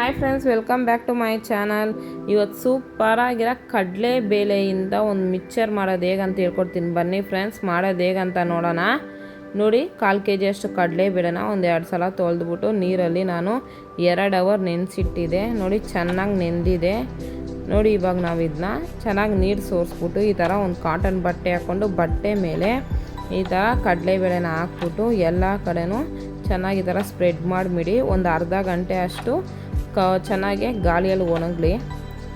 Hi friends welcome back to my channel ಇವತ್ತು ಸೂಪರಾಗಿರೋ ಕಡಲೆ ಬೇಳೆಯಿಂದ ಒಂದು ಮಿಕ್ಚರ್ ಮಾಡೋದು ಹೇಗಂತ ಹೇಳ್ಕೊಡ್ತೀನಿ. ಬನ್ನಿ ಫ್ರೆಂಡ್ಸ್ ಮಾಡೋದು ಹೇಗಂತ ನೋಡೋಣ. ನೋಡಿ, ಕಾಲು ಕೆ ಜಿಯಷ್ಟು ಕಡಲೆ ಬೇಳೆನ ಒಂದು ಎರಡು ಸಲ ತೊಳೆದ್ಬಿಟ್ಟು ನೀರಲ್ಲಿ ನಾನು ಎರಡು ಅವರ್ ನೆನೆಸಿಟ್ಟಿದೆ. ನೋಡಿ, ಚೆನ್ನಾಗಿ ನೆಂದಿದೆ. ನೋಡಿ, ಇವಾಗ ನಾವು ಇದನ್ನ ಚೆನ್ನಾಗಿ ನೀರು ಸೋರಿಸ್ಬಿಟ್ಟು ಈ ಥರ ಒಂದು ಕಾಟನ್ ಬಟ್ಟೆ ಹಾಕ್ಕೊಂಡು ಬಟ್ಟೆ ಮೇಲೆ ಈ ಥರ ಕಡಲೆಬೇಳೆನ ಹಾಕ್ಬಿಟ್ಟು ಎಲ್ಲ ಕಡೆನೂ ಚೆನ್ನಾಗಿ ಈ ಥರ ಸ್ಪ್ರೆಡ್ ಮಾಡಿಬಿಡಿ. ಒಂದು ಅರ್ಧ ಗಂಟೆ ಅಷ್ಟು ಕ, ಚೆನ್ನಾಗಿ ಗಾಳಿಯಲ್ಲಿ ಒಣಗಲಿ.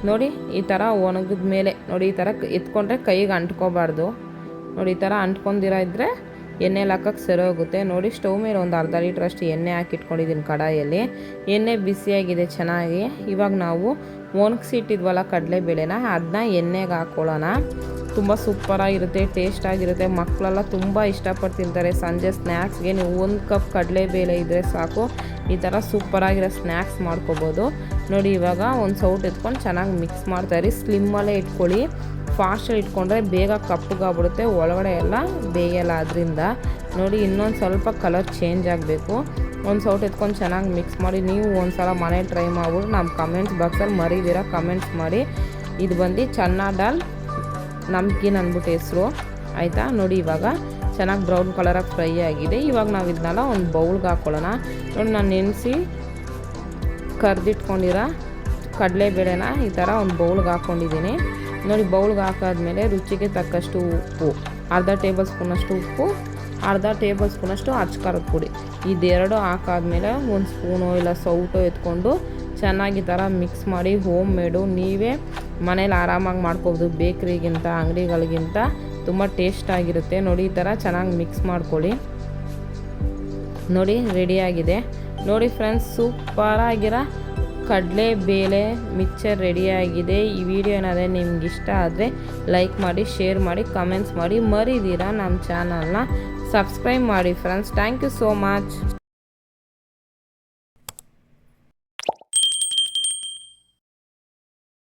ನೋಡಿ, ಈ ಥರ ಒಣಗಿದ ಮೇಲೆ, ನೋಡಿ, ಈ ಥರ ಎತ್ಕೊಂಡ್ರೆ ಕೈಗೆ ಅಂಟ್ಕೋಬಾರ್ದು. ನೋಡಿ, ಈ ಥರ ಅಂಟ್ಕೊಂಡಿರೋ ಇದ್ದರೆ ಎಣ್ಣೆಲಿ ಹಾಕಕ್ಕೆ ಸರಿ ಹೋಗುತ್ತೆ. ನೋಡಿ, ಸ್ಟವ್ ಮೇಲೆ ಒಂದು ಅರ್ಧ ಲೀಟ್ರಷ್ಟು ಎಣ್ಣೆ ಹಾಕಿಟ್ಕೊಂಡಿದ್ದೀನಿ ಕಡಾಯಲ್ಲಿ. ಎಣ್ಣೆ ಬಿಸಿಯಾಗಿದೆ, ಚೆನ್ನಾಗಿ. ಇವಾಗ ನಾವು ಒಣಗಿಸಿಟ್ಟಿದ್ವಲ್ಲ ಕಡಲೆಬೇಳೆನ ಅದನ್ನ ಎಣ್ಣೆಗೆ ಹಾಕ್ಕೊಳ್ಳೋಣ ತುಂಬ ಸೂಪರಾಗಿರುತ್ತೆ ಟೇಸ್ಟಾಗಿರುತ್ತೆ ಮಕ್ಕಳೆಲ್ಲ ತುಂಬ ಇಷ್ಟಪಟ್ಟು ತಿಂತಾರೆ. ಸಂಜೆ ಸ್ನ್ಯಾಕ್ಸ್ಗೆ ನೀವು ಒಂದು ಕಪ್ ಕಡಲೆಬೇಳೆ ಇದ್ದರೆ ಸಾಕು. ಈ ಥರ ಸೂಪರಾಗಿರೋ ಸ್ನ್ಯಾಕ್ಸ್ ಮಾಡ್ಕೋಬೋದು. ನೋಡಿ, ಇವಾಗ ಒಂದು ಸೌಟ್ ಎತ್ಕೊಂಡು ಚೆನ್ನಾಗಿ ಮಿಕ್ಸ್ ಮಾಡ್ತಾಯಿರಿ ಸ್ಲಿಮ್ಮಲ್ಲೇ ಇಟ್ಕೊಳ್ಳಿ. ಫಾಸ್ಟಲ್ಲಿ ಇಟ್ಕೊಂಡ್ರೆ ಬೇಗ ಕಪ್ಪಗಾಗ್ಬಿಡುತ್ತೆ. ಒಳಗಡೆ ಎಲ್ಲ ಬೇಯಲ್ಲ ಅದರಿಂದ ನೋಡಿ, ಇನ್ನೊಂದು ಸ್ವಲ್ಪ ಕಲರ್ ಚೇಂಜ್ ಆಗಬೇಕು. ಒಂದು ಸೌಟ್ ಎತ್ಕೊಂಡು ಚೆನ್ನಾಗಿ ಮಿಕ್ಸ್ ಮಾಡಿ. ನೀವು ಒಂದು ಸಲ ಮನೆ ಟ್ರೈ ಮಾಡ್ಬಿಟ್ಟು ನಮ್ಮ ಕಮೆಂಟ್ಸ್ ಬಾಕ್ಸಲ್ಲಿ ಮರಿದಿರ ಕಮೆಂಟ್ಸ್ ಮಾಡಿ. ಇದು ಬಂದು ಚನ್ನ ಡಾಲ್, ನಮ್ಕಿನ್ ಅಂದ್ಬಿಟ್ಟು ಹೆಸರು. ಆಯಿತಾ? ನೋಡಿ, ಇವಾಗ ಚೆನ್ನಾಗಿ ಬ್ರೌನ್ ಕಲರಾಗಿ ಫ್ರೈ ಆಗಿದೆ. ಇವಾಗ ನಾವು ಇದನ್ನೆಲ್ಲ ಒಂದು ಬೌಲ್ಗೆ ಹಾಕ್ಕೊಳ್ಳೋಣ ನೋಡಿ ನಾನು ನೆನೆಸಿ ಕರ್ದಿಟ್ಕೊಂಡಿರೋ ಕಡಲೆಬೇಳೆನ ಈ ಥರ ಒಂದು ಬೌಲ್ಗೆ ಹಾಕ್ಕೊಂಡಿದ್ದೀನಿ ನೋಡಿ ಬೌಲ್ಗೆ ಹಾಕಾದ್ಮೇಲೆ ರುಚಿಗೆ ತಕ್ಕಷ್ಟು ಉಪ್ಪು, ಅರ್ಧ ಟೇಬಲ್ ಸ್ಪೂನಷ್ಟು ಉಪ್ಪು, ಅರ್ಧ ಟೇಬಲ್ ಸ್ಪೂನಷ್ಟು ಅಚ್ಕಾರದ ಪುಡಿ. ಇದೆರಡು ಹಾಕಾದ್ಮೇಲೆ ಒಂದು ಸ್ಪೂನು ಇಲ್ಲ ಸೌಟು ಎತ್ಕೊಂಡು ಚೆನ್ನಾಗಿ ಥರ ಮಿಕ್ಸ್ ಮಾಡಿ ಹೋಮ್ ಮೇಡು ನೀವೇ ಮನೇಲಿ ಆರಾಮಾಗಿ ಮಾಡ್ಕೋಬೋದು ಬೇಕ್ರಿಗಿಂತ, ಅಂಗಡಿಗಳಿಗಿಂತ ತುಂಬ ಟೇಸ್ಟಾಗಿರುತ್ತೆ ನೋಡಿ, ಈ ಥರ ಚೆನ್ನಾಗಿ ಮಿಕ್ಸ್ ಮಾಡ್ಕೊಳ್ಳಿ. ನೋಡಿ ರೆಡಿಯಾಗಿದೆ ನೋಡಿ ಫ್ರೆಂಡ್ಸ್ ಸೂಪರಾಗಿರೋ ಕಡಲೆ ಬೇಳೆ ಮಿಕ್ಸರ್ ರೆಡಿಯಾಗಿದೆ ಈ ವಿಡಿಯೋ ಏನಾದರೆ ನಿಮ್ಗೆ ಇಷ್ಟ ಆದರೆ ಲೈಕ್ ಮಾಡಿ ಶೇರ್ ಮಾಡಿ ಕಮೆಂಟ್ಸ್ ಮಾಡಿ ಮರಿದಿರಾ ನಮ್ಮ ಚಾನಲ್ನ ಸಬ್ಸ್ಕ್ರೈಬ್ ಮಾಡಿ friends thank you so much